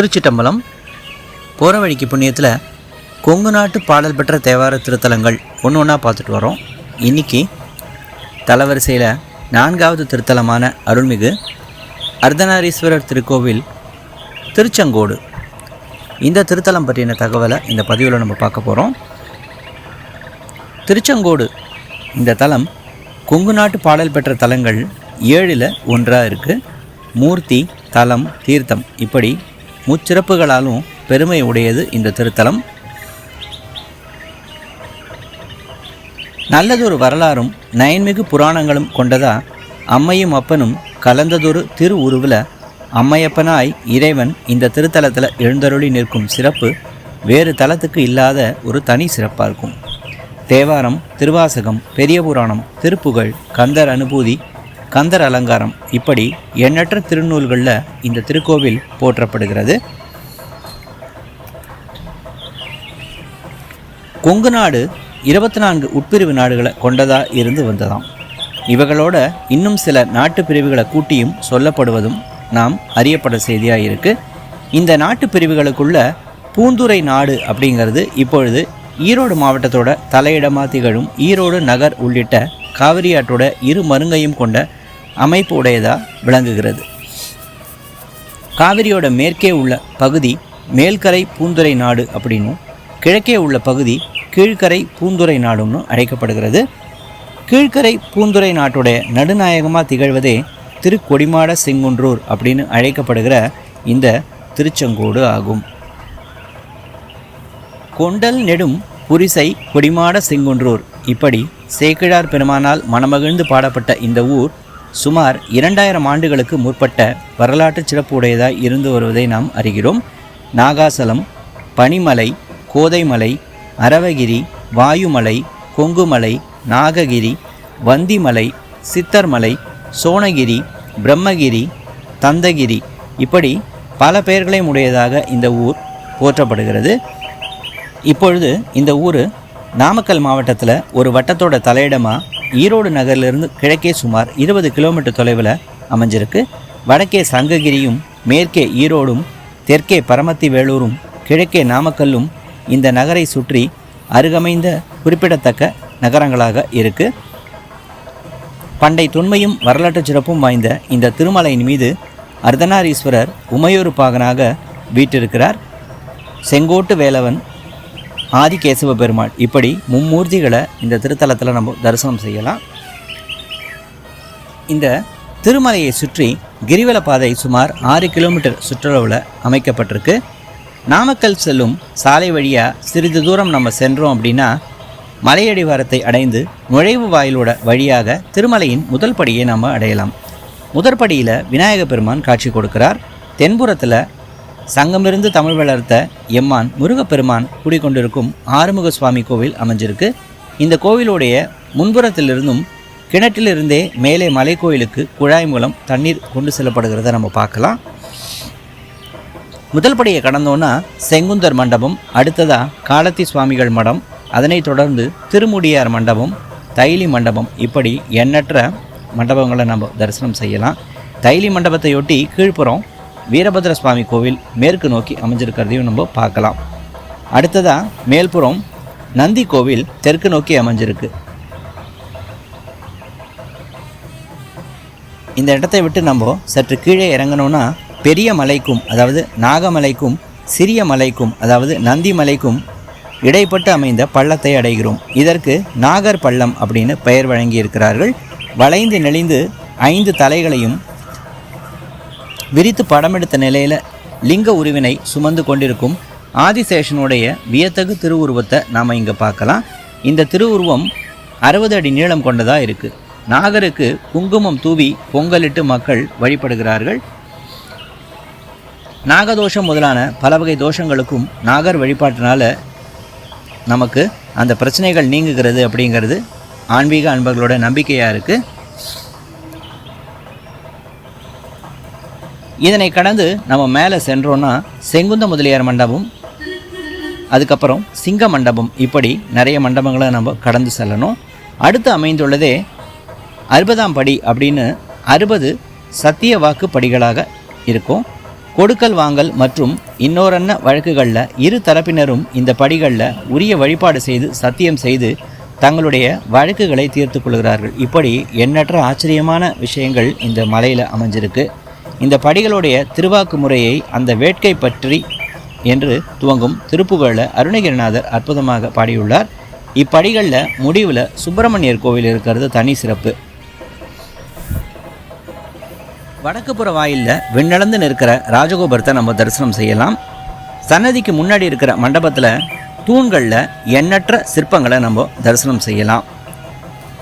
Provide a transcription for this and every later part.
திருச்சிட்டம்பலம் போகிற வழிக்கு புண்ணியத்தில் கொங்கு நாட்டு பாடல் பெற்ற தேவார திருத்தலங்கள் ஒன்று ஒன்றா பார்த்துட்டு வரோம். இன்னைக்கு தலவரிசையில் நான்காவது திருத்தலமான அருள்மிகு அர்த்தநாரீஸ்வரர் திருக்கோவில் திருச்செங்கோடு. இந்த திருத்தலம் பற்றின தகவலை இந்த பதிவில் நம்ம பார்க்க போகிறோம் திருச்செங்கோடு இந்த தலம் கொங்கு நாட்டு பாடல் பெற்ற தலங்கள் ஏழில் ஒன்றாக இருக்குது மூர்த்தி தலம் தீர்த்தம் இப்படி முச்சிறப்புகளாலும் பெருமை உடையது இந்த திருத்தலம். நல்லதொரு வரலாறும் நயன்மிகு புராணங்களும் கொண்டதா அம்மையும் அப்பனும் கலந்ததொரு திரு உருவில் அம்மையப்பனாய் இறைவன் இந்த திருத்தலத்தில் எழுந்தருளி நிற்கும் சிறப்பு வேறு தலத்துக்கு இல்லாத ஒரு தனி சிறப்பாக இருக்கும் தேவாரம் திருவாசகம் பெரிய புராணம் திருப்புகழ் கந்தர் அனுபூதி கந்தர் அலங்காரம் இப்படி எண்ணற்ற திருநூல்களில் இந்த திருக்கோவில் போற்றப்படுகிறது. கொங்கு நாடு இருபத்தி நான்கு உட்பிரிவு நாடுகளை கொண்டதாக இருந்து வந்ததாம். இவைகளோட இன்னும் சில நாட்டு பிரிவுகளை கூட்டியும் சொல்லப்படுவதும் நாம் அறியப்பட செய்தியாக இருக்கு இந்த நாட்டு பிரிவுகளுக்குள்ள பூந்துரை நாடு அப்படிங்கிறது இப்பொழுது ஈரோடு மாவட்டத்தோட தலையிடமாக திகழும் ஈரோடு நகர் உள்ளிட்ட காவிரியாற்றோட இரு மருங்கையும் கொண்ட அமைப்பு உடையதாக விளங்குகிறது. காவிரியோட மேற்கே உள்ள பகுதி மேல்கரை பூந்துரை நாடு அப்படின்னும் கிழக்கே உள்ள பகுதி கீழ்கரை பூந்துரை நாடுன்னு அழைக்கப்படுகிறது. கீழ்கரை பூந்துரை நாட்டுடைய நடுநாயகமாக திகழ்வதே திருக்கொடிமாட செங்குன்றூர் அப்படின்னு அழைக்கப்படுகிற இந்த திருச்செங்கோடு ஆகும். கொண்டல் நெடும் புரிசை கொடிமாட செங்குன்றூர். இப்படி சேக்கிழார் பெருமானால் மனமகிழ்ந்து பாடப்பட்ட இந்த ஊர் சுமார் இரண்டாயிரம் ஆண்டுகளுக்கு முற்பட்ட வரலாற்று சிறப்பு உடையதாய் இருந்து வருவதை நாம் அறிகிறோம். நாகாசலம் பனிமலை கோதைமலை அரவகிரி வாயுமலை கொங்குமலை நாககிரி வந்திமலை சித்தர்மலை சோனகிரி பிரம்மகிரி தந்தகிரி இப்படி பல பெயர்களையும் உடையதாக இந்த ஊர் போற்றப்படுகிறது. இப்பொழுது இந்த ஊர் நாமக்கல் மாவட்டத்தில் ஒரு வட்டத்தோட தலையிடமாக ஈரோடு நகரிலிருந்து கிழக்கே சுமார் இருபது கிலோமீட்டர் தொலைவில் அமைஞ்சிருக்கு. வடக்கே சங்ககிரியும் மேற்கே ஈரோடும் தெற்கே பரமத்தி வேலூரும் கிழக்கே நாமக்கல்லும் இந்த நகரை சுற்றி அருகமைந்த குறிப்பிடத்தக்க நகரங்களாக இருக்கு. பண்டை தொன்மையும் வரலாற்று சிறப்பும் வாய்ந்த இந்த திருமலையின் மீது அர்த்தநாரீஸ்வரர் உமையூர் பாகனாக வீட்டிருக்கிறார் செங்கோட்டு வேலவன் ஆதிகேசவ பெருமாள் இப்படி மும்மூர்த்திகளை இந்த திருத்தலத்தில் நம்ம தரிசனம் செய்யலாம். இந்த திருமலையை சுற்றி கிரிவல பாதை சுமார் ஆறு கிலோமீட்டர் சுற்றளவில் அமைக்கப்பட்டிருக்கு. நாமக்கல் செல்லும் சாலை வழியாக சிறிது தூரம் நம்ம சென்றோம் அப்படின்னா மலையடிவாரத்தை அடைந்து நுழைவு வாயிலோட வழியாக திருமலையின் முதல் படியை நம்ம அடையலாம். முதற்படியில் விநாயகப் பெருமான் காட்சி கொடுக்கிறார். தென்புறத்தில் சங்கமிருந்து தமிழ் வளர்த்த எம்மான் முருகப்பெருமான் குடிக்கொண்டிருக்கும் ஆறுமுக சுவாமி கோவில் அமைஞ்சிருக்கு. இந்த கோவிலுடைய முன்புறத்திலிருந்தும் கிணற்றிலிருந்தே மேலே மலை கோயிலுக்கு குழாய் மூலம் தண்ணீர் கொண்டு செல்லப்படுகிறத நம்ம பார்க்கலாம். முதல் படியை கடந்தோன்னா செங்குந்தர் மண்டபம் அடுத்ததாக காலத்தி சுவாமிகள் மடம் அதனைத் தொடர்ந்து திருமுடியார் மண்டபம் தைலி மண்டபம். இப்படி எண்ணற்ற மண்டபங்களை நம்ம தரிசனம் செய்யலாம். தைலி மண்டபத்தையொட்டி கீழ்ப்புறம் வீரபத்ர சுவாமி கோவில் மேற்கு நோக்கி அமைஞ்சிருக்கிறதையும் நம்ம பார்க்கலாம். அடுத்ததாக மேல்புறம் நந்தி கோவில் தெற்கு நோக்கி அமைஞ்சிருக்கு. இந்த இடத்தை விட்டு நம்ம சற்று கீழே இறங்கணும்னா பெரிய மலைக்கும் அதாவது நாகமலைக்கும் சிறிய மலைக்கும் அதாவது நந்தி மலைக்கும் இடைப்பட்டு அமைந்த பள்ளத்தை அடைகிறோம். இதற்கு நாகர் பள்ளம் அப்படின்னு பெயர் வழங்கியிருக்கிறார்கள். வளைந்து நெளிந்து ஐந்து தலைகளையும் விரித்து படமெடுத்த நிலையில் லிங்க உருவினை சுமந்து கொண்டிருக்கும் ஆதிசேஷனுடைய வியத்தகு திருவுருவத்தை நாம் இங்கே பார்க்கலாம். இந்த திருவுருவம் அறுபது அடி நீளம் கொண்டதாக இருக்குது நாகருக்கு குங்குமம் தூவி பொங்கலிட்டு மக்கள் வழிபடுகிறார்கள். நாகதோஷம் முதலான பல வகை தோஷங்களுக்கும் நாகர் வழிபாட்டினால் நமக்கு அந்த பிரச்சனைகள் நீங்குகிறது அப்படிங்கிறது ஆன்மீக அன்பர்களோட நம்பிக்கையாக இருக்குது இதனை கடந்து நம்ம மேலே சென்றோன்னா செங்குந்த முதலியார் மண்டபம் அதுக்கப்புறம் சிங்க மண்டபம் இப்படி நிறைய மண்டபங்களை நம்ம கடந்து செல்லணும். அடுத்து அமைந்துள்ளதே அறுபதாம் படி அப்படின்னு அறுபது சத்திய வாக்கு படிகளாக இருக்கும். கொடுக்கல் வாங்கல் மற்றும் இன்னோரன்ன வழக்குகளில் இரு தரப்பினரும் இந்த படிகளில் உரிய வழிபாடு செய்து சத்தியம் செய்து தங்களுடைய வழக்குகளை தீர்த்து கொள்கிறார்கள். இப்படி எண்ணற்ற ஆச்சரியமான விஷயங்கள் இந்த மலையில் அமைஞ்சிருக்கு. இந்த படிகளுடைய திருவாக்கு முறையை அந்த வேட்கை பற்றி என்று துவங்கும் திருப்புகழில் அருணகிரிநாதர் அற்புதமாக பாடியுள்ளார். இப்படிகளில் முடிவில் சுப்பிரமணியர் கோவில் இருக்கிறது தனி சிறப்பு. வடக்குப்புற வாயிலில் விண்ணளந்து நிற்கிற ராஜகோபுரத்தை நம்ம தரிசனம் செய்யலாம். சன்னதிக்கு முன்னாடி இருக்கிற மண்டபத்தில் தூண்களில் எண்ணற்ற சிற்பங்களை நம்ம தரிசனம் செய்யலாம்.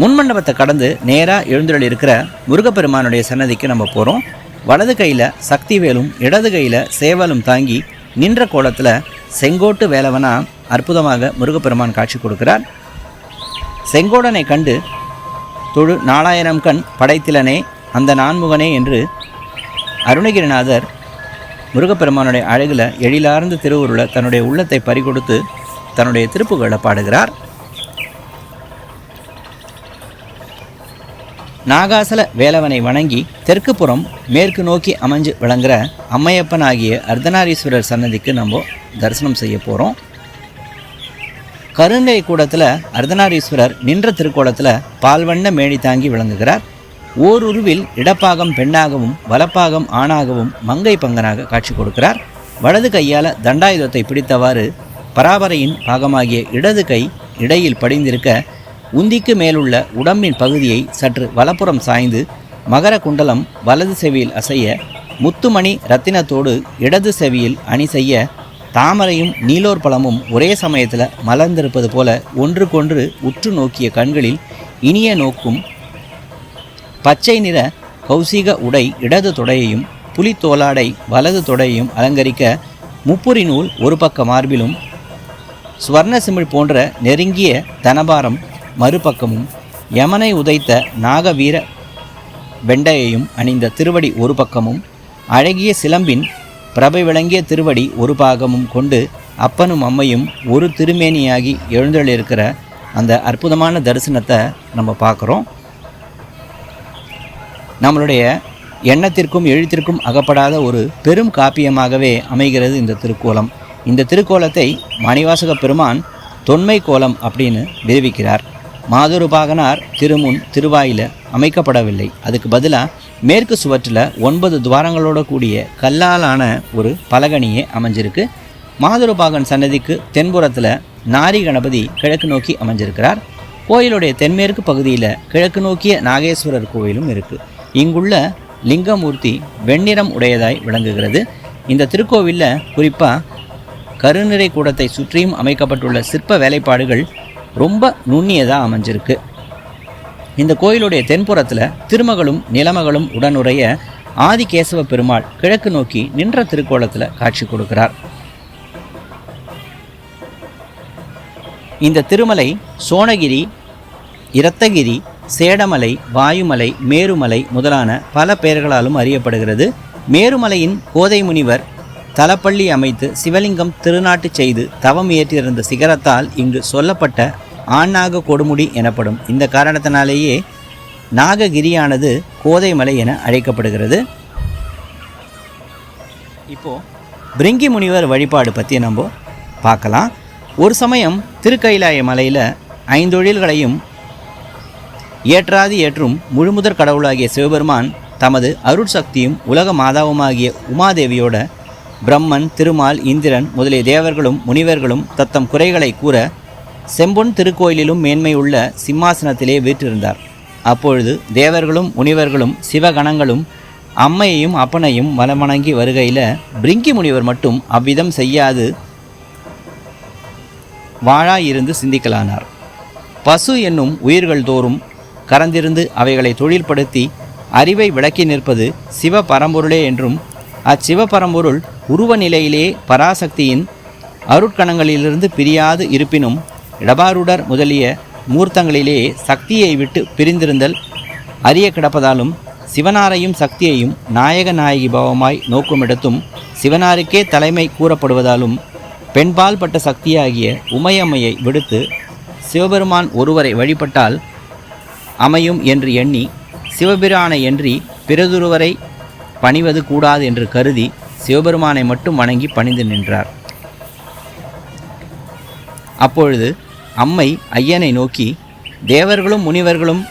முன் மண்டபத்தை கடந்து நேராக எழுந்துள்ள இருக்கிற முருகப்பெருமானுடைய சன்னதிக்கு நம்ம போகிறோம் வலது கையில் சக்திவேலும் இடது கையில் சேவலும் தாங்கி நின்ற கோலத்தில் செங்கோட்டு வேலவனா அற்புதமாக முருகப்பெருமான் காட்சி கொடுக்கிறார். செங்கோடனை கண்டு தொழு நாலாயிரம் கண் படைத்திலனே அந்த நான்முகனே என்று அருணகிரிநாதர் முருகப்பெருமானுடைய அழகில் எழிலார்ந்த திருவுருளை தன்னுடைய உள்ளத்தை பறிகொடுத்து தன்னுடைய திருப்புகளை பாடுகிறார். நாகாசல வேலவனை வணங்கி தெற்கு புறம் மேற்கு நோக்கி அமைஞ்சு விளங்குற அம்மையப்பன் ஆகிய அர்த்தநாரீஸ்வரர் சன்னதிக்கு நம்ம தரிசனம் செய்ய போகிறோம் கருங்கை கூடத்தில் அர்த்தநாரீஸ்வரர் நின்ற திருக்கோலத்தில் பால்வண்ண மேடி தாங்கி விளங்குகிறார். ஓருருவில் இடப்பாகம் பெண்ணாகவும் வலப்பாகம் ஆணாகவும் மங்கை பங்கனாக காட்சி கொடுக்கிறார். வலது கையால் தண்டாயுதத்தை பிடித்தவாறு பராபரையின் பாகமாகிய இடது கை இடையில் படிந்திருக்க உந்திக்கு மேலுள்ள உடம்பின் பகுதியை சற்று வலப்புறம் சாய்ந்து மகர குண்டலம் வலது செவியில் அசைய முத்துமணி ரத்தினத்தோடு இடது செவியில் அணி செய்ய தாமரையும் நீலோர் பழமும் ஒரே சமயத்தில் மலர்ந்திருப்பது போல ஒன்றுக்கொன்று உற்று நோக்கிய கண்களில் இனிய நோக்கும் பச்சை நிற கௌசிக உடை இடது தொடையையும் புலித்தோலாடை வலது தொடையையும் அலங்கரிக்க முப்புரி நூல் ஒரு பக்க மார்பிலும் சுவர்ண சிமிழ் போன்ற நெருங்கிய தனபாரம் மறுபக்கமும் யமனை உதைத்த நாகவீர வெண்டையையும் அணிந்த திருவடி ஒரு பக்கமும் அழகிய சிலம்பின் பிரபை விளங்கிய திருவடி ஒரு பாகமும் கொண்டு அப்பனும் அம்மையும் ஒரு திருமேனியாகி எழுந்தளிருக்கிற அந்த அற்புதமான தரிசனத்தை நம்ம பார்க்குறோம். நம்மளுடைய எண்ணத்திற்கும் எழுத்திற்கும் அகப்படாத ஒரு பெரும் காப்பியமாகவே அமைகிறது இந்த திருக்கோலம். இந்த திருக்கோலத்தை மணிவாசக பெருமான் தொன்மை கோலம் அப்படின்னு விரிவிக்கிறார். மாதுருபாகனார் திருமுன் திருவாயில் அமைக்கப்படவில்லை. அதுக்கு பதிலாக மேற்கு சுவற்றில் ஒன்பது துவாரங்களோட கூடிய கல்லாலான ஒரு பலகனியே அமைஞ்சிருக்கு. மாதுருபாகன் சன்னதிக்கு தென்புறத்தில் நாரி கணபதி கிழக்கு நோக்கி அமைஞ்சிருக்கிறார். கோயிலுடைய தென்மேற்கு பகுதியில் கிழக்கு நோக்கிய நாகேஸ்வரர் கோயிலும் இருக்குது இங்குள்ள லிங்கமூர்த்தி வெண்ணிறம் உடையதாய் விளங்குகிறது. இந்த திருக்கோவிலில் குறிப்பாக கருநிறை கூடத்தை சுற்றியும் அமைக்கப்பட்டுள்ள சிற்ப வேலைப்பாடுகள் ரொம்ப நுண்ணியதாக அமைஞ்சிருக்கு. இந்த கோயிலுடைய தென்புறத்தில் திருமகளும் நிலமகளும் உடனுடைய ஆதிகேசவ பெருமாள் கிழக்கு நோக்கி நின்ற திருக்கோலத்தில் காட்சி கொடுக்கிறார். இந்த திருமலை சோனகிரி இரத்தகிரி சேடமலை வாயுமலை மேருமலை முதலான பல பெயர்களாலும் அறியப்படுகிறது. மேருமலையின் கோதை முனிவர் தலப்பள்ளி அமைத்து சிவலிங்கம் திருநாட்டு செய்து தவம் இயற்றியிருந்த சிகரத்தால் இங்கு சொல்லப்பட்ட ஆண்ணாக கொடுமுடி எனப்படும் இந்த காரணத்தினாலேயே நாககிரியானது கோதைமலை என அழைக்கப்படுகிறது. இப்போது பிரிங்கி முனிவர் வழிபாடு பற்றி நம்ம பார்க்கலாம். ஒரு சமயம் திருக்கைலாய மலையில் ஐந்தொழில்களையும் ஏற்றாது ஏற்றும் முழுமுதற் கடவுளாகிய சிவபெருமான் தமது அருட்சக்தியும் உலக மாதாவுமாகிய உமாதேவியோட பிரம்மன் திருமால் இந்திரன் முதலிய தேவர்களும் முனிவர்களும் தத்தம் குறைகளை கூற செம்பொன் திருக்கோயிலிலும் மேன்மையுள்ள சிம்மாசனத்திலே வீற்றிருந்தார். அப்பொழுது தேவர்களும் முனிவர்களும் சிவகணங்களும் அம்மையையும் அப்பனையும் வளமணங்கி வருகையில் பிரிங்கி முனிவர் மட்டும் அவ்விதம் செய்யாது வாழாயிருந்து சிந்திக்கலானார். பசு என்னும் உயிர்கள் தோறும் கறந்திருந்து அவைகளை தொழில்படுத்தி அறிவை விளக்கி நிற்பது சிவ பரம்பொருளே என்றும் அச்சிவ பரம்பொருள் உருவ நிலையிலே பராசக்தியின் அருட்கணங்களிலிருந்து பிரியாது இருப்பினும் இடபாருடர் முதலிய மூர்த்தங்களிலே சக்தியை விட்டு பிரிந்திருந்தல் அறிய கிடப்பதாலும் சிவனாரையும் சக்தியையும் நாயக நாயகி பாவமாய் நோக்குமிடத்தும் சிவனாருக்கே தலைமை கூறப்படுவதாலும் பெண்பால் பட்ட சக்தியாகிய உமையம்மையை விடுத்து சிவபெருமான் ஒருவரை வழிபட்டால் அமையும் என்று எண்ணி சிவபிரானை என்றி பிறதொருவரை பணிவது கூடாது என்று கருதி சிவபெருமானை மட்டும் வணங்கி பணிந்து நின்றார். அப்பொழுது அம்மை ஐயனை நோக்கி தேவர்களும் முனிவர்களும்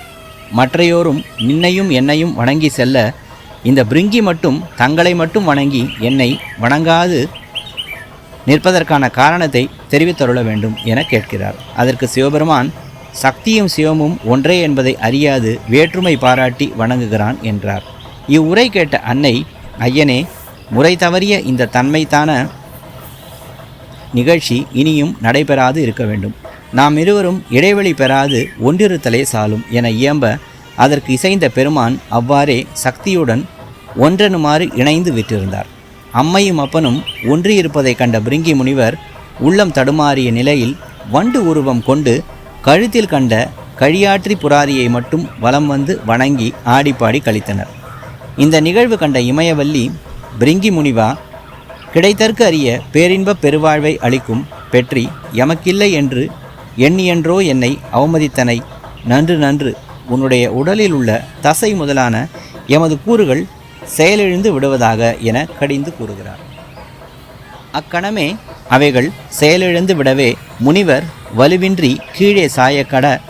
மற்றையோரும் நின்னையும் என்னையும் வணங்கி செல்ல இந்த பிரிங்கி மட்டும் தங்களை மட்டும் வணங்கி என்னை வணங்காது நிற்பதற்கான காரணத்தை தெரிவித்தருள வேண்டும் என கேட்கிறார். அதற்கு சிவபெருமான் சக்தியும் சிவமும் ஒன்றே என்பதை அறியாது வேற்றுமை பாராட்டி வணங்குகிறான் என்றார். இவ்வுரை கேட்ட அன்னை ஐயனே முறை தவறிய இந்த தன்மைத்தான நிகழ்ச்சி இனியும் நடைபெறாது இருக்க வேண்டும். நாம் இருவரும் இடைவெளி பெறாது ஒன்றிருத்தலே சாலும் என இயம்ப அதற்கு இசைந்த பெருமான் அவ்வாறே சக்தியுடன் ஒன்றெனுமாறு இணைந்து விட்டிருந்தார். அம்மையும் அப்பனும் ஒன்றியிருப்பதைக் கண்ட பிரிங்கி முனிவர் உள்ளம் தடுமாறிய நிலையில் வண்டு உருவம் கொண்டு கழுத்தில் கண்ட கழியாற்றி புராரியை மட்டும் வலம் வந்து வணங்கி ஆடிப்பாடி கழித்தனர். இந்த நிகழ்வு கண்ட இமயவல்லி பிரிங்கி முனிவா கிடைத்தற்கு அறிய பேரின்பப் பெருவாழ்வை அளிக்கும் பெற்றி எமக்கில்லை என்று எண்ணியன்றோ என்னை அவமதித்தனை. நன்று நன்று. உன்னுடைய உடலில் உள்ள தசை முதலான எமது கூறுகள் செயலிழந்து விடுவதாக என கடிந்து கூறுகிறார். அக்கணமே அவைகள் செயலிழந்து விடவே முனிவர் வலுவின்றி கீழே சாயக்கட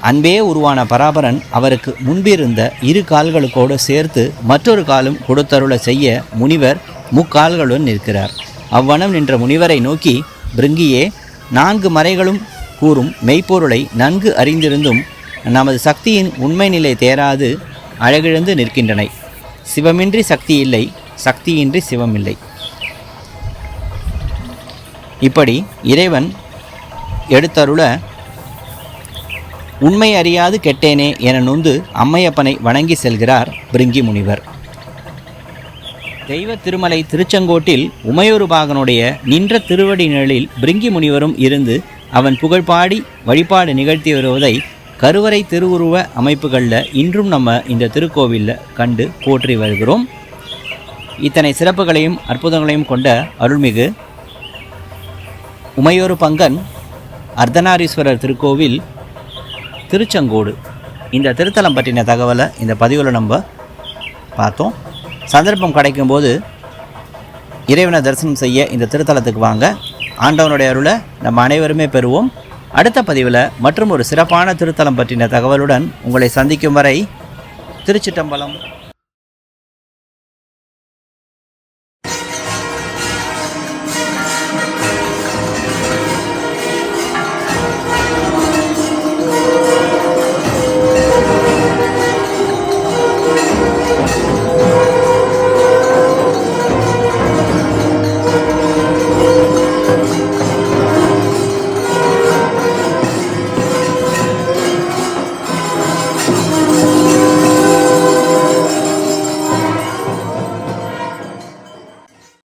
அன்பே உருவான பராபரன் அவருக்கு முன்பிருந்த இரு கால்களுக்கோடு சேர்த்து மற்றொரு காலும் கொடுத்தருள செய்ய முனிவர் முக்கால்களுடன் நிற்கிறார். அவ்வனம் நின்ற முனிவரை நோக்கி பிருங்கியே நான்கு மறைகளும் கூறும் மெய்ப்பொருளை நன்கு அறிந்திருந்தும் நமது சக்தியின் உண்மை நிலை தேராது அழகிழந்து நிற்கின்றன. சிவமின்றி சக்தி இல்லை சக்தியின்றி சிவம் இல்லை இப்படி இறைவன் எடுத்தருள உண்மை அறியாது கெட்டேனே என நொந்து அம்மையப்பனை வணங்கி செல்கிறார் பிருங்கி முனிவர். தெய்வ திருமலை திருச்செங்கோட்டில் உமையொருபாகனுடைய நின்ற திருவடி நிழலில் பிருங்கி முனிவரும் இருந்து அவன் புகழ்பாடி வழிபாடு நிகழ்த்தி வருவதை கருவறை திருவுருவ அமைப்புகளில் இன்றும் நம்ம இந்த திருக்கோவிலில் கண்டு போற்றி வருகிறோம். இத்தனை சிறப்புகளையும் அற்புதங்களையும் கொண்ட அருள்மிகு உமையொரு பங்கன் அர்த்தநாரீஸ்வரர் திருக்கோவில் திருச்செங்கோடு. இந்த திருத்தலம் பற்றின தகவலை இந்த பதிவில் நம்ம பார்த்தோம். சந்தர்ப்பம் கிடைக்கும்போது இறைவனை தரிசனம் செய்ய இந்த திருத்தலத்துக்கு வாங்க. ஆண்டவனுடைய அருளை நம்ம அனைவருமே பெறுவோம். அடுத்த பதிவில் மற்றும் ஒரு சிறப்பான திருத்தலம் பற்றின தகவலுடன் உங்களை சந்திக்கும் வரை திருச்சிட்டம்பலம்